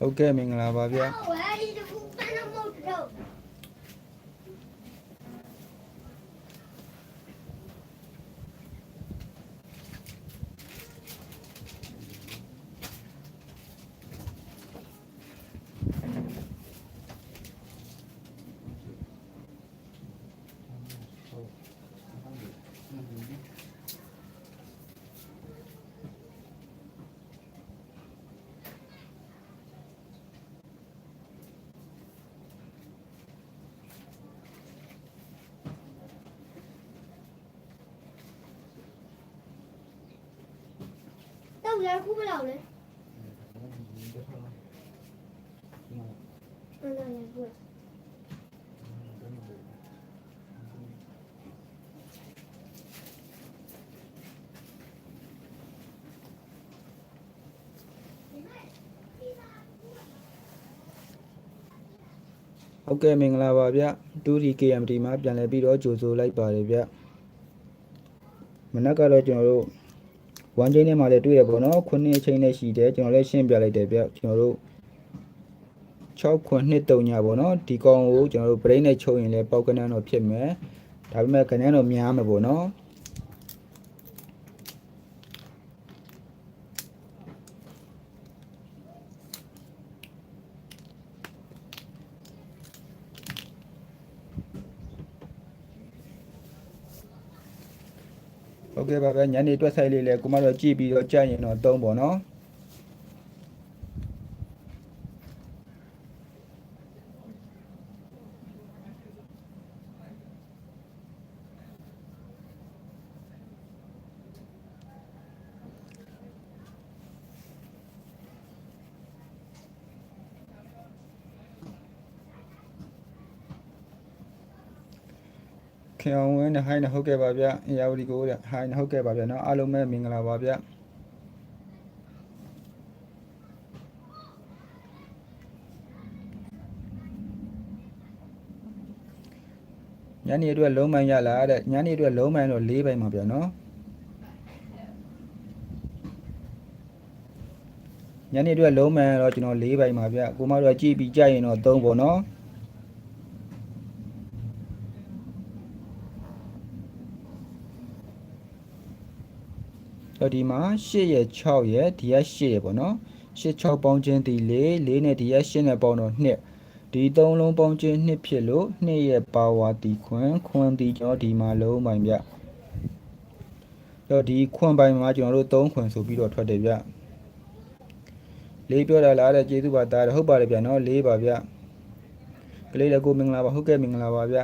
ဟုတ်ကဲ့မင်္ဂလာပါဗျာ တော့လည်းခုမလောက်လဲအဲ့ဒါလည်းခုဟုတ်ကဲ့မင်္ဂလာပါဗျာ 2D KMT မှာပြန်လည်ပြီးတော့ကြိုဆိုလိုက်ပါတယ်ဗျာမနက်ကတော့ကျွန်တော်တို့ 1ချိန်ထဲမှာလည်းတွေ့ရပေါ့နော်9အချိန်နဲ့ရှိတယ်ကျွန်တော်လည်းရှင်းပြလိုက်တယ်ဗျာကျွန်တော်တို့6ခွန်2 3ညပေါ့နော်ဒီကောင်ကိုကျွန်တော်တို့ brain နဲ့ချုပ်ရင်လည်းပေါက်ကနန်းတော့ဖြစ်မယ်ဒါပေမဲ့ကနန်းတော့များမှာပေါ့နော် ကဲ့ပါဗျာညနေတွက်ဆိုင်လေးလဲကိုမတော့ကြည့်ပြီးတော့ကြာရင်တော့သုံးပေါ့နော် ခင်အောင်ဝင်းနဲ့ဟိုင်းနဲ့ဟုတ်ကဲ့ပါဗျာအရာဝတီကိုတဲ့ဟိုင်းနဲ့ဟုတ်ကဲ့ပါဗျာနော်အားလုံးပဲမင်္ဂလာပါဗျာညနေအတွက်လုံးမိုင်းရလားတဲ့ညနေအတွက်လုံးမိုင်းတော့၄ပိုင်ပါဗျာနော်ညနေအတွက်လုံးမိုင်းတော့ကျွန်တော်၄ပိုင်ပါဗျာကိုမတို့ကကြည့်ပြီးကြရင်တော့၃ပေါ့နော် တော့ဒီမှာ8ရဲ့6ရဲ့ဒီက8ရဲ့ပေါ့နော်8 6ပေါင်းခြင်းဒီ4 4နဲ့ဒီက8နဲ့ပေါင်းတော့2ဒီ3လုံးပေါင်းခြင်း2ဖြစ်လို့2ရဲ့ပါဝါဒီခွန်းခွန်းဒီကျွန်တော်ဒီမှာလုံးပိုင်ဗျတော့ဒီခွန်းပိုင်မှာကျွန်တော်တို့3ခွန်းဆိုပြီးတော့ထွက်တယ်ဗျလေးပြောတာလားတဲ့ကျေးဇူးပါတားဟုတ်ပါတယ်ဗျနော်လေးပါဗျကလေးလည်းကိုမင်္ဂလာပါဟုတ်ကဲ့မင်္ဂလာပါဗျ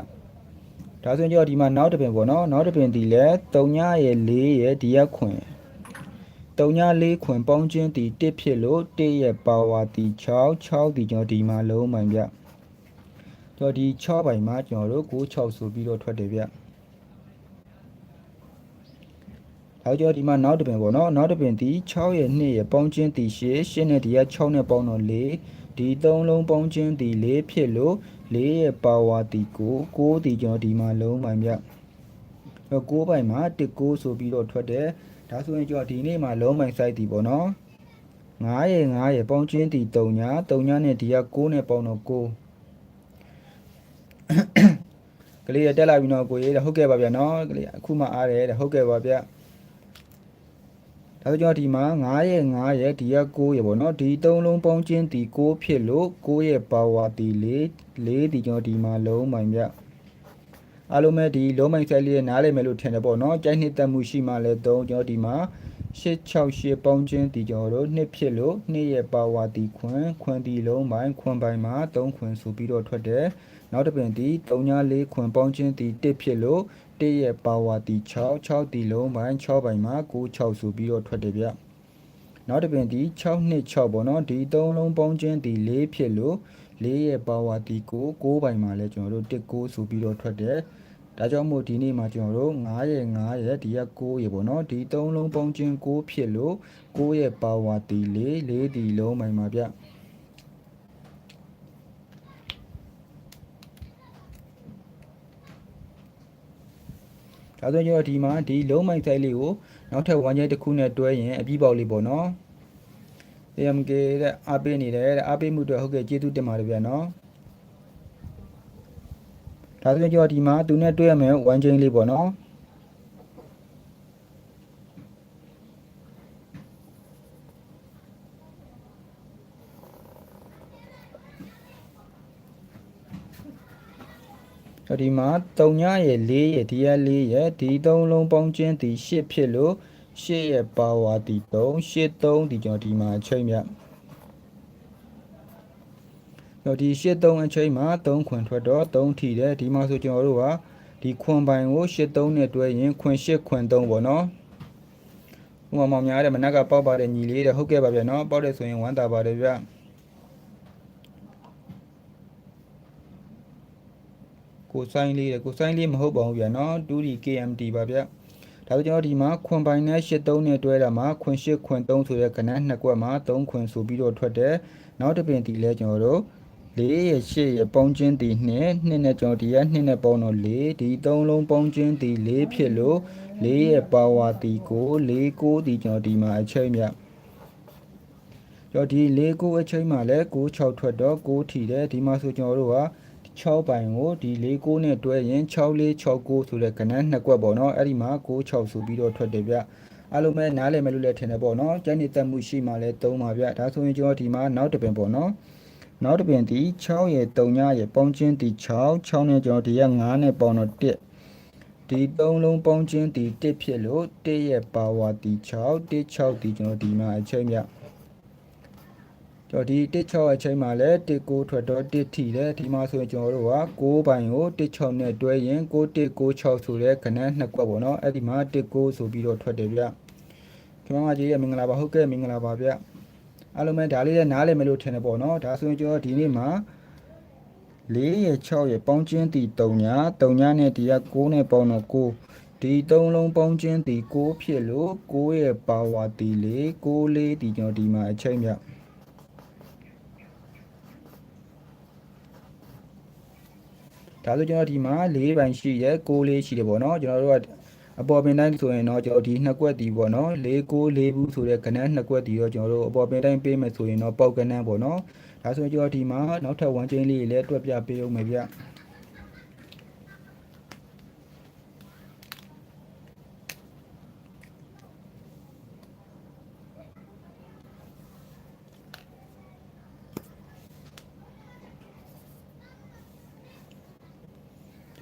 ဒါဆိုရင်ကျွန်တော်ဒီမှာနောက်တစ်ပင်ပေါ့နော်နောက်တစ်ပင်ဒီလဲ3ညရဲ့4ရဲ့ဒီရက်ခွန်း တုံညာလေးခွင်ပေါင်းခြင်းတီ1ဖြစ်လို့1ရဲ့ပါဝါတီ6 6ဒီကျွန်တော်ဒီမှာလုံးပိုင်ဗျတော့ဒီ6ပိုင်မှာကျွန်တော်တို့9 6ဆိုပြီးတော့ထွက်တယ်ဗျနောက်ကျော်ဒီမှာနောက်တစ်ပင်ပေါ့နော်နောက်တစ်ပင်တီ6ရဲ့2ရဲ့ပေါင်းခြင်းတီ8 8နဲ့ဒီက6နဲ့ပေါင်းတော့4ဒီ3လုံးပေါင်းခြင်းတီ4ဖြစ်လို့4ရဲ့ပါဝါတီ9 9ဒီကျွန်တော်ဒီမှာလုံးပိုင်ဗျတော့9ပိုင်မှာ1 9ဆိုပြီးတော့ထွက်တယ် ဒါဆိုရင်ကျွန်တော်ဒီနေ့မှာလုံးမိုင် site တီပေါ့နော်9ရယ်9ရယ်ပေါင်းချင်းတီ3ညာ3ညာနဲ့ဒီက6နဲ့ပေါင်းတော့6ကလေးရတက်လာပြီနော်ကိုရေးတဲ့ဟုတ်ကဲ့ပါဗျာနော်ကလေးအခုမှအားတယ်တဲ့ဟုတ်ကဲ့ပါဗျာဒါဆိုကျွန်တော်ဒီမှာ9ရယ်9ရယ်ဒီက6ရယ်ပေါ့နော်ဒီ3လုံးပေါင်းချင်းတီ6ဖြစ်လို့6ရဲ့ power တီ4 4ဒီကျွန်တော်ဒီမှာလုံးမိုင်ဗျာ အားလုံးပဲဒီလုံးမိုင်ဆိုင်လေးနဲ့နားလည်မယ်လို့ထင်တယ်ပေါ့နော်ကြိုက်နှစ်သက်မှုရှိမှလည်းသုံးကျွန်တော်ဒီမှာ868ပေါင်းချင်းဒီကျွန်တော်တို့နှစ်ဖြစ်လို့နှစ်ရဲ့ပါဝါတီခွန်းခွန်းတီလုံးပိုင်းခွန်းပိုင်းမှာ3ခွန်းဆိုပြီးတော့ထွက်တယ်နောက်တစ်ပင်ဒီ34ခွန်းပေါင်းချင်းဒီ1ဖြစ်လို့1ရဲ့ပါဝါတီ6 6တီလုံးပိုင်း6ပိုင်းမှာ9 6ဆိုပြီးတော့ထွက်တယ်ဗျနောက်တစ်ပင်ဒီ6နှစ်6ပေါ့နော်ဒီ3လုံးပေါင်းချင်းဒီ4ဖြစ်လို့ 4ရဲ့ပါဝါတီကို9ပိုင်းမှာလဲကျွန်တော်တို့1 9ဆိုပြီးတော့ထွက်တယ်ဒါကြောင့်မို့ဒီနေ့မှာကျွန်တော်တို့9ရဲ့9ရဲ့ဒီက9ရဲ့ပေါ့နော်ဒီ3လုံးပေါင်းခြင်း9ဖြစ်လို့9ရဲ့ပါဝါတီ4 4ဒီလုံးမှန်ပါဗျဒါဆိုရင်ကျွန်တော်ဒီမှာဒီလုံးမိုင်ဆိုင်လေးကိုနောက်ထပ်ဝမ်းကျဲတစ်ခုနဲ့တွဲရင်အပြီးပေါက်လေးပေါ့နော် AMK တဲ့အားပေးနေတယ်တဲ့အားပေးမှုအတွက်ဟုတ်ကဲ့ကျေးဇူးတင်ပါတယ်ဗျာနော်ဒါဆိုရင်ကျွန်တော်ဒီမှာသူနဲ့တွေ့ရမယ်ဝမ်းချင်းလေးပေါ့နော်တော့ဒီမှာ3ညရဲ့4ရဲ့ဒီရက်4ရဲ့ဒီ3လုံးပေါင်းချင်းဒီ8ဖြစ်လို့ 8ရဲ့ပါဝါဒီ3 8 3ဒီကျွန်တော်ဒီမှာအချိန်မြတော့ဒီ8 3အချိန်မှာ3ခွန်ထွက်တော့3ထီတယ်ဒီမှာဆိုကျွန်တော်တို့ကဒီခွန်ပိုင်ကို8 3နဲ့တွဲရင်ခွန်8ခွန်3ပေါ့နော်ဥပမာများတဲ့မနက်ကပေါက်ပါတယ်ညီလေးတဲ့ဟုတ်ကဲ့ပါဗျာနော်ပေါက်တယ်ဆိုရင်ဝမ်းသာပါတယ်ဗျာကိုဆိုင်လေးတဲ့ကိုဆိုင်လေးမဟုတ်ပါဘူးဗျာနော် 2D KMT ပါဗျ ဒါဆိုကျွန်တော်ဒီမှာခွန်ပိုင်နဲ့83နဲ့တွဲတာမှာခွန်8ခွန်3ဆိုတဲ့ကဏ္ဍနှစ်ကွက်မှာ3ခွန်ဆိုပြီးတော့ထွက်တယ်နောက်တစ်ပင်ဒီလဲကျွန်တော်တို့4ရဲ့8ရဲ့ပေါင်းချင်းဒီ2 2နဲ့ကျွန်တော်ဒီက2နဲ့ပေါင်းတော့4ဒီ3လုံးပေါင်းချင်းဒီ4ဖြစ်လို့4ရဲ့ပါဝါဒီကို4 9ဒီကျွန်တော်ဒီမှာအချိန်မြကျွန်တော်ဒီ4 9အချိန်မှာလဲ9 6ထွက်တော့9ထီတယ်ဒီမှာဆိုကျွန်တော်တို့က 6ပိုင်ကိုဒီ4 9နဲ့တွဲရင်6 4 6 9ဆိုတဲ့ကဏ္ဍနှစ်ကွက်ပေါ့နော်အဲ့ဒီမှာ6 6ဆိုပြီးတော့ထွက်တယ်ဗျအားလုံးပဲနားလည်မယ်လို့လည်းထင်တယ်ပေါ့နော်ကျန်နေတက်မှုရှိမှလည်းသုံးပါဗျဒါဆိုရင်ကျွန်တော်ဒီမှာနောက်တစ်ပင်ပေါ့နော်နောက်တစ်ပင်ဒီ6ရဲ့3ညရဲ့ပေါင်းချင်းဒီ6 6နဲ့ကျွန်တော်ဒီက9နဲ့ပေါင်းတော့1ဒီ3လုံးပေါင်းချင်းဒီ1ဖြစ်လို့1ရဲ့ပါဝါဒီ6 1 6ဒီကျွန်တော်ဒီမှာအချိန်ဗျကျွ န်တော်ဒီ16အချိန်မှာလည်း19ထွက်တော့1ထီတယ်ဒီမှာဆိုရင်ကျွန်တော်တို့က6ပိုင်ကို16နဲ့တွဲရင်9196ဆိုတဲ့ခဏနှစ်ကွက်ပေါ့နော်အဲ့ဒီမှာ19ဆိုပြီးတော့ထွက်တယ်ဗျကျွန်တော်မကြီးရမင်္ဂလာပါဟုတ်ကဲ့မင်္ဂလာပါဗျအားလုံးပဲဒါလေးလည်းနားလည်မယ်လို့ထင်တယ်ပေါ့နော်ဒါဆိုရင်ကျွန်တော်ဒီနေ့မှာ4ရဲ့6ရဲ့ပေါင်းချင်းတီ3ညာ3ညာနဲ့ဒီက6နဲ့ပေါင်းတော့9ဒီ3လုံးပေါင်းချင်းတီ6ဖြစ်လို့6ရဲ့ပါဝါတီ4 6 4ဒီကျွန်တော်ဒီမှာအချိန်မြ ဒါဆိုကျွန်တော်ဒီမှာ၄ပိုင်ရှိတယ်6လေးရှိတယ်ပေါ့နော်ကျွန်တော်တို့ကအပေါ်ပင်တိုင်းဆိုရင်တော့ကျွန်တော်ဒီနှစ်ကွက်တီပေါ့နော်၄6 4ဘူးဆိုတဲ့ကဏ္ဍနှစ်ကွက်တီတော့ကျွန်တော်တို့အပေါ်ပင်တိုင်းပေးမယ်ဆိုရင်တော့ပေါက်ကဏ္ဍပေါ့နော်ဒါဆိုရင်ကျွန်တော်ဒီမှာနောက်ထပ်1 chain လေးလည်းတွက်ပြပေးအောင်မယ်ဗျ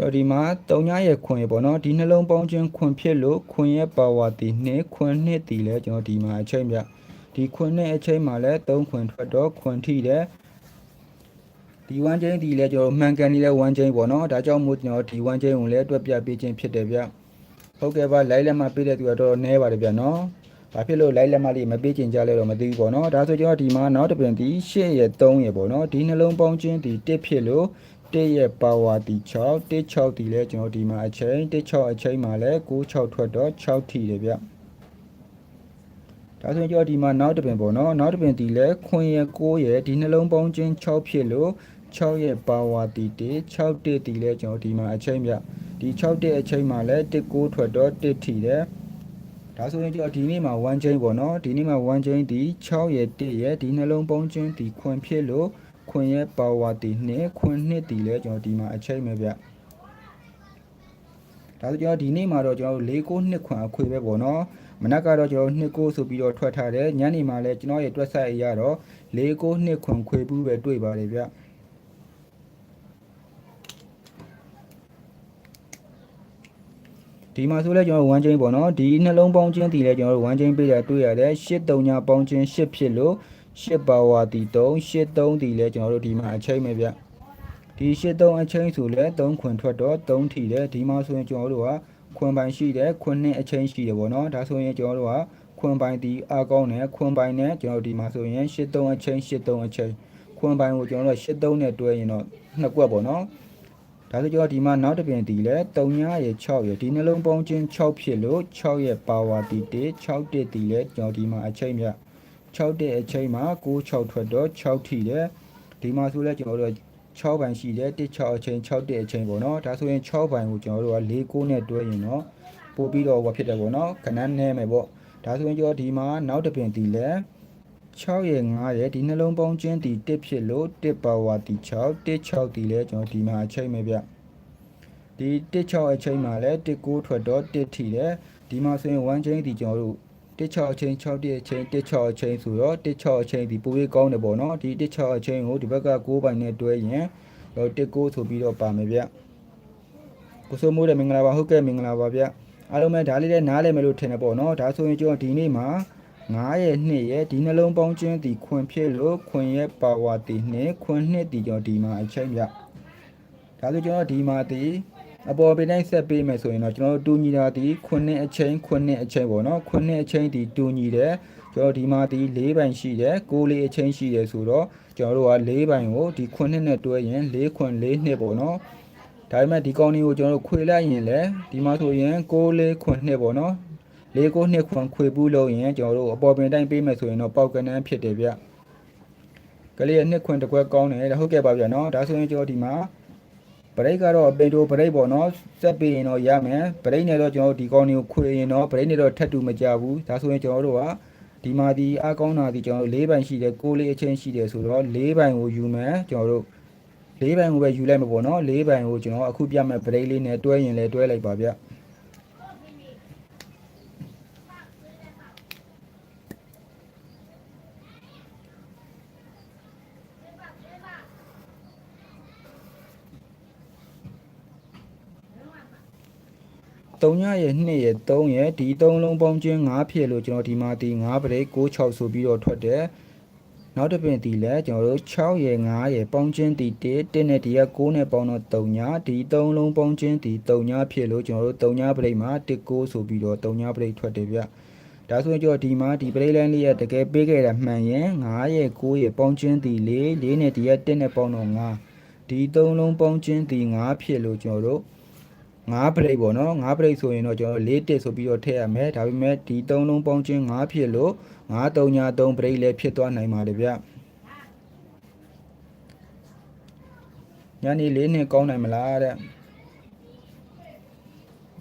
တော်ဒီမှာ3ညရဲ့ခွင်ရပေါ့နော်ဒီနှလုံးပေါင်းခြင်းခွင်ဖြစ်လို့ခွင်ရဲ့ပါဝါတီ2ခွင်2တီလဲကျွန်တော်ဒီမှာအချိန်ပြဒီခွင်နဲ့အချိန်မှာလဲ3ခွင်ထွက်တော့ခွင်ထိတယ်ဒီ1ချင်းဒီလဲကျွန်တော်မှန်ကန်နေလဲ1ချင်းပေါ့နော်ဒါကြောင့်မို့ကျွန်တော်ဒီ1ချင်းကိုလဲတွက်ပြပေးခြင်းဖြစ်တယ်ဗျဟုတ်ကဲ့ပါလိုက်လက်မပေးတဲ့သူကတော့တော်တော်နည်းပါတယ်ဗျနော်ဘာဖြစ်လို့လိုက်လက်မလေးမပေးချင်ကြလဲတော့မသိဘူးပေါ့နော်ဒါဆိုကျွန်တော်ဒီမှာနောက်တစ်ပင်ဒီ8ရဲ့3ရဲ့ပေါ့နော်ဒီနှလုံးပေါင်းခြင်းဒီ1ဖြစ်လို့ 1ရဲ့ပါဝါဒီ6 1 6ဒီလဲကျွန်တော်ဒီမှာအချိန်1 6အချိန်မှာလဲ9 6ထွက်တော့6ထီတယ်ဗျဒါဆိုရင်ကျွန်တော်ဒီမှာနောက်တစ်ပင်ပေါ့နော်နောက်တစ်ပင်ဒီလဲခွင်ရဲ့9ရဲ့ဒီနှလုံးပေါင်းခြင်း6ဖြစ်လို့6ရဲ့ပါဝါဒီ1 6 1ဒီလဲကျွန်တော်ဒီမှာအချိန်ဗျဒီ6 1အချိန်မှာလဲ1 9ထွက်တော့1ထီတယ်ဒါဆိုရင်ကျွန်တော်ဒီနေ့မှာ1 chain ပေါ့နော်ဒီနေ့မှာ1 chain ဒီ6ရဲ့1ရဲ့ဒီနှလုံးပေါင်းခြင်းဒီခွင်ဖြစ်လို့ ခွင်ရဲ့ပါဝါတီနှစ်ခွင်နှစ်တီလဲကျွန်တော်ဒီမှာအချိန်ပဲဗျဒါဆိုကျွန်တော်ဒီနေ့မှာတော့ကျွန်တော်၄ကိုနှစ်ခွင်အခွေပဲပေါ့နော်မနက်ကတော့ကျွန်တော်နှစ်ကိုဆိုပြီးတော့ထွက်ထားတယ်ညနေမှာလဲကျွန်တော်ရဲ့တွက်ဆက်အရတော့၄ကိုနှစ်ခွင်ခွေဘူးပဲတွေ့ပါတယ်ဗျဒီမှာဆိုလဲကျွန်တော်1 chain ပေါ့နော်ဒီနှလုံးပေါင်းချင်းတီလဲကျွန်တော်တို့1 chain ပေးတာတွေ့ရတယ်8 3ညပေါင်းချင်း8ဖြစ်လို့ 8ပါဝါတီ3 8 3တီလဲကျွန်တော်တို့ဒီမှာအချိန်ပဲဗျဒီ8 3အချိန်ဆိုလဲ3ခွင်ထွက်တော့3ထီတယ်ဒီမှာဆိုရင်ကျွန်တော်တို့ကခွင်ပိုင်ရှိတယ်ခွင်နှစ်အချိန်ရှိတယ်ဗောနော်ဒါဆိုရင်ကျွန်တော်တို့ကခွင်ပိုင်တီအကောင်းနဲ့ခွင်ပိုင်နဲ့ကျွန်တော်ဒီမှာဆိုရင်8 3အချိန်8 3အချိန်ခွင်ပိုင်ကိုကျွန်တော်တို့8 3နဲ့တွဲရင်တော့နှစ်ကွက်ဗောနော်ဒါဆိုကျွန်တော်ဒီမှာနောက်တစ်ပြင်တီလဲ3ညရဲ့6ရဲ့ဒီနှလုံးပေါင်းချင်း6ဖြစ်လို့6ရဲ့ပါဝါတီ1 6တစ်တီလဲကျွန်တော်ဒီမှာအချိန်မြ 6တဲ့အချိန်မှာ9 6ထွက်တော့6ထီတယ်ဒီမှာဆိုလဲကျွန်တော်တို့6ဘိုင်ရှိတယ်1 6အချိန်6တဲ့အချိန်ပေါ့နော်ဒါဆိုရင်6ဘိုင်ကိုကျွန်တော်တို့က4 9နဲ့တွဲရင်တော့ပို့ပြီးတော့ဟောဖြစ်တယ်ပေါ့နော်ခဏနဲမယ်ပေါ့ဒါဆိုရင်ကျွန်တော်ဒီမှာနောက်တစ်ပင်တီလဲ6ရဲ့9ရဲ့ဒီနှလုံးပေါင်းခြင်းဒီ1ဖြစ်လို့1ပါဝါဒီ6 1 6ဒီလဲကျွန်တော်ဒီမှာအချိန်ပဲဗျဒီ1 6အချိန်မှာလဲ1 9ထွက်တော့1ထိတယ်ဒီမှာဆိုရင်1ချိန်ဒီကျွန်တော်တို့ 1 6အချိန်6 1အချိန်1 6အချိန်ဆိုတော့1 6အချိန်ဒီပိုပြီးကောင်းတယ်ပေါ့နော်ဒီ1 6အချိန်ကိုဒီဘက်က9ပိုင်နဲ့တွဲရင်တော့1 9ဆိုပြီးတော့ပါမယ်ဗျကိုစိုးမိုးတဲ့မင်္ဂလာပါဟုတ်ကဲ့မင်္ဂလာပါဗျအားလုံးပဲဒါလေးလည်းနားလည်မယ်လို့ထင်တယ်ပေါ့နော်ဒါဆိုရင်ကျွန်တော်ဒီနေ့မှာ9ရဲ့2ရဲ့ဒီနှလုံးပေါင်းခြင်းဒီခွင်ဖြစ်လို့ခွင်ရဲ့ပါဝါတီ2ခွင်2ဒီကျွန်တော်ဒီမှာအချိန်ပြဒါဆိုကျွန်တော်ဒီမှာဒီ အပေါ်ပြတိုင်းဆက်ပေးမယ်ဆိုရင်တော့ကျွန်တော်တို့တူညီတာဒီခွင်2အချိန်ခွင်2အချိန်ပေါ့နော်ခွင်2အချိန်ဒီတူညီတယ်ကျွန်တော်ဒီမှာဒီ၄ပိုင်ရှိတယ်6လေးအချိန်ရှိတယ်ဆိုတော့ကျွန်တော်တို့က၄ပိုင်ကိုဒီခွင်2နဲ့တွဲရင်၄ခွင်၄နှစ်ပေါ့နော်ဒါပေမဲ့ဒီကောင်းလေးကိုကျွန်တော်တို့ခွေလိုက်ရင်လည်းဒီမှာဆိုရင်6လေးခွင်2ပေါ့နော်လေးကိုနှစ်ခွန်ခွေပူးလို့ရင်ကျွန်တော်တို့အပေါ်ပင်တိုင်းပေးမယ်ဆိုရင်တော့ပေါက်ကနန်းဖြစ်တယ်ဗျကလေးရဲ့နှစ်ခွန်တစ်ခွက်ကောင်းတယ်ဟုတ်ကဲ့ပါဗျနော်ဒါဆိုရင်ကျွန်တော်ဒီမှာ ဘရိတ်ကတော့ပင်တိုဘရိတ်ပေါ့နော်စက်ပေးရင်တော့ရမယ်ဘရိတ်နဲ့တော့ကျွန်တော်တို့ဒီကောင်းလေးကိုခွေရင်တော့ဘရိတ်နဲ့တော့ထပ်တူမကြဘူးဒါဆိုရင်ကျွန်တော်တို့ကဒီမှာဒီအားကောင်းတာဒီကျွန်တော်တို့၄ပိုင်ရှိတယ်ကိုလေးအချင်းရှိတယ်ဆိုတော့၄ပိုင်ကိုယူမယ်ကျွန်တော်တို့၄ပိုင်ကိုပဲယူလိုက်မှာပေါ့နော်၄ပိုင်ကိုကျွန်တော်အခုပြမယ်ဘရိတ်လေးနဲ့တွဲရင်လည်းတွဲလိုက်ပါဗျ 3ညရဲ့2ရဲ့3ရဲ့ဒီ3လုံးပေါင်းခြင်း5ဖြစ်လို့ကျွန်တော်ဒီမှာဒီ5ပရိတ်6 6ဆိုပြီးတော့ထွက်တယ်နောက်တစ်ပင်ဒီလဲကျွန်တော်တို့6ရဲ့5ရဲ့ပေါင်းခြင်းဒီ1 1နဲ့ဒီက6နဲ့ပေါင်းတော့3ညဒီ3လုံးပေါင်းခြင်းဒီ3ညဖြစ်လို့ကျွန်တော်တို့3ညပရိတ်မှာ1 9ဆိုပြီးတော့3ညပရိတ်ထွက်တယ်ဗျဒါဆိုရင်ကျွန်တော်ဒီမှာဒီပရိတ်လိုင်းလေးရတကယ်ပေးခဲ့တာမှန်ရင်9ရဲ့9ရဲ့ပေါင်းခြင်းဒီ4 4နဲ့ဒီက1နဲ့ပေါင်းတော့5ဒီ3လုံးပေါင်းခြင်းဒီ5ဖြစ်လို့ကျွန်တော်တို့ 5ပရိတ်ပေါ့နော်5ပရိတ်ဆိုရင်တော့ကျွန်တော်၄တစ်ဆိုပြီးတော့ထည့်ရမယ်ဒါပေမဲ့ဒီ3လုံးပေါင်းခြင်း5ဖြစ်လို့5 3ညာ3ပရိတ်လည်းဖြစ်သွားနိုင်ပါတယ်ဗျညနေ၄နှစ်ကောင်းနိုင်မလားတဲ့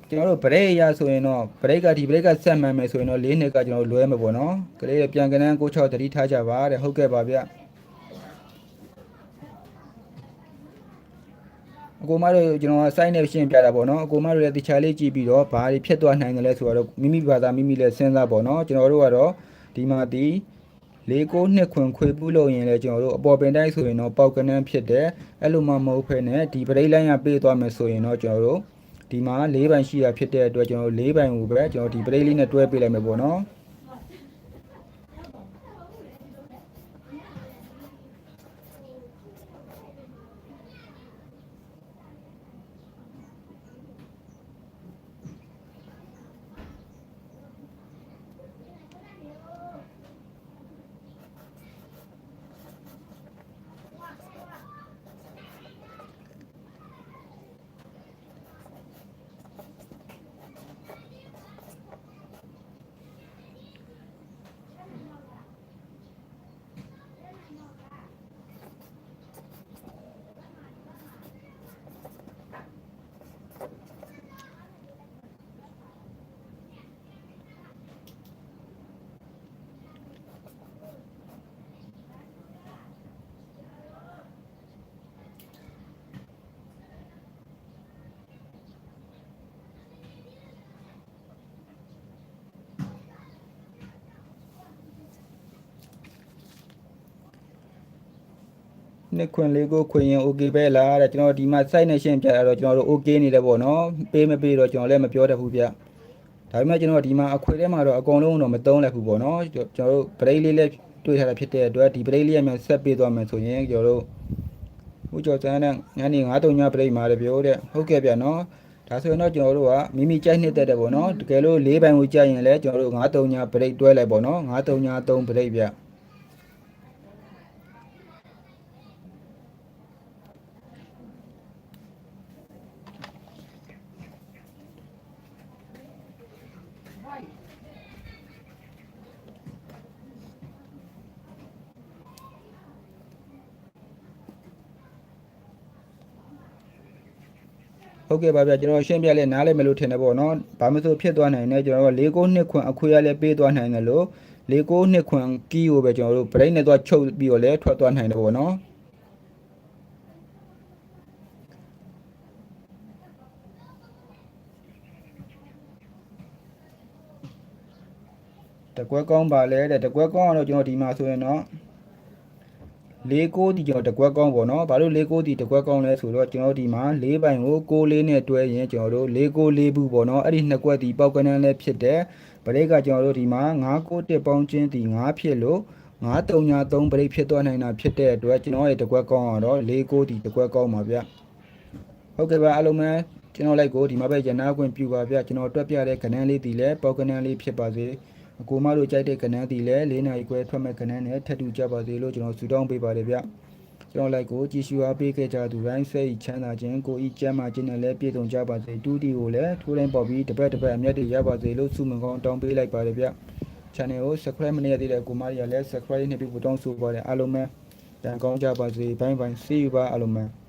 ကျွန်တော်တို့ပရိတ်ရဆိုရင်တော့ပရိတ်ကဒီပရိတ်ကဆက်မှန်မယ်ဆိုရင်တော့၄နှစ်ကကျွန်တော်တို့လွဲမှာပေါ့နော်ကလေးတွေပြန်ကနန်း6 6တတိထားကြပါတဲ့ဟုတ်ကဲ့ပါဗျ အကိုမတို့ကျွန်တော်စိုက်နေရှင်းပြတာပေါ့နော်အကိုမတို့လည်းတခြားလေးကြည့်ပြီးတော့ဘာတွေဖြစ်သွားနိုင်တယ်လဲဆိုတော့မိမိဘာသာမိမိလည်းစဉ်းစားပေါ့နော်ကျွန်တော်တို့ကတော့ဒီမှာဒီလေးကိုနှစ်ခွင်ခွေပူးလို့ရင်လည်းကျွန်တော်တို့အပေါ်ပင်တိုင်းဆိုရင်တော့ပေါက်ကနန်းဖြစ်တယ်အဲ့လိုမှမဟုတ်ဖ ೇನೆ ဒီပရိတ်လိုင်းကပေးသွားမယ်ဆိုရင်တော့ကျွန်တော်တို့ဒီမှာ၄ပိုင်ရှိတာဖြစ်တဲ့အတွက်ကျွန်တော်တို့၄ပိုင်ကိုပဲကျွန်တော်ဒီပရိတ်လေးနဲ့တွဲပေးလိုက်မယ်ပေါ့နော် နှစ်ခွင်လေးကိုခွင်ရင် okay ပဲလားတဲ့ကျွန်တော်ဒီမှာ site နဲ့ရှင်းပြတာတော့ကျွန်တော်တို့ okay နေတယ်ပေါ့နော်ပေးမပေးတော့ကျွန်တော်လည်းမပြောတတ်ဘူးဗျဒါပေမဲ့ကျွန်တော်ဒီမှာအခွေထဲမှာတော့အကုန်လုံးတော့မသုံးလိုက်ဘူးပေါ့နော်ကျွန်တော်တို့ break လေးလည်းတွေ့ထားတာဖြစ်တဲ့အတွက်ဒီ break လေးရမြန်ဆက်ပေးသွားမယ်ဆိုရင်ကျွန်တော်တို့ဦးကျော်စန်းနဲ့ညနေ9:00ည break မှာလည်းပြောတဲ့ဟုတ်ကဲ့ဗျနော်ဒါဆိုရင်တော့ကျွန်တော်တို့ကမိမိကြိုက်နှစ်သက်တယ်ပေါ့နော်တကယ်လို့၄ပိုင်ကိုကြိုက်ရင်လည်းကျွန်တော်တို့9:00ည break တွဲလိုက်ပေါ့နော်9:00ည3 break ဗျ ဟုတ်ကဲ့ပါဗျကျွန်တော်ရှင်းပြလဲနားလဲမလို့ထင်တယ်ပေါ့နော်ဘာမဆိုဖြစ်သွားနိုင်တယ်ကျွန်တော်က၄၉နှစ်ခွန်အခွေရလဲပေးသွားနိုင်တယ်လို့၄၉နှစ်ခွန်ကီးကိုပဲကျွန်တော်တို့ဗရိတ်နဲ့သွားချုပ်ပြီးတော့လဲထွက်သွားနိုင်တယ်ပေါ့နော်တကွက်ကောင်းပါလဲတဲ့တကွက်ကောင်းကတော့ကျွန်တော်ဒီမှာဆိုရင်တော့ ၄၉ဒီကျွန်တော်တကွက်ကောင်းပေါ့နော်ဘာလို့၄၉ဒီတကွက်ကောင်းလဲဆိုတော့ကျွန်တော်ဒီမှာ၄ပိုင်ကို6လေးနဲ့တွဲရင်ကျွန်တော်တို့၄၉၄ဘူးပေါ့နော်အဲ့ဒီနှစ်ကွက်ဒီပေါက်ကနန်းလဲဖြစ်တဲ့ဗရိတ်ကကျွန်တော်တို့ဒီမှာ9ကို1ပေါင်းချင်းဒီ9ဖြစ်လို့933ဗရိတ်ဖြစ်သွားနိုင်တာဖြစ်တဲ့အတွက်ကျွန်တော်ရဲ့တကွက်ကောင်းကတော့၄၉ဒီတကွက်ကောင်းပါဗျဟုတ်ကဲ့ပါအားလုံးပဲကျွန်တော်လိုက်ကိုဒီမှာပဲရနာခွင့်ပြုပါဗျကျွန်တော်တွက်ပြတဲ့ကဏ္ဍလေးဒီလဲပေါက်ကနန်းလေးဖြစ်ပါစေအ ကူမတို့ကြိုက်တဲ့ကဏ္ဍဒီလဲ၄နာရီခွဲထွက်မဲ့ကဏ္ဍနဲ့ထပ်တူကြပါစေလို့ကျွန်တော်ဆုတောင်းပေးပါတယ်ဗျကျွန်တော်လိုက်ကိုကြည်ရှုအားပေးခဲ့ကြသူတိုင်းစိတ်ချမ်းသာခြင်းကိုဤကျမ်းမာခြင်းနဲ့လည်းပြည့်စုံကြပါစေတူတီကိုလည်းထိုးတိုင်းပေါက်ပြီးတစ်ပတ်တစ်ပတ်အမျက်တွေရပါစေလို့ဆုမွန်ကောင်းတောင်းပေးလိုက်ပါတယ်ဗျ channel ကို subscribe မနေရသေးတဲ့ကိုမကြီးကလည်း subscribe နှိပ်ပြီးဘုတောင်းဆိုပါတယ်အားလုံးပဲတန်ကောင်းကြပါစေဘိုင်းဘိုင်း see you ပါအားလုံးပဲ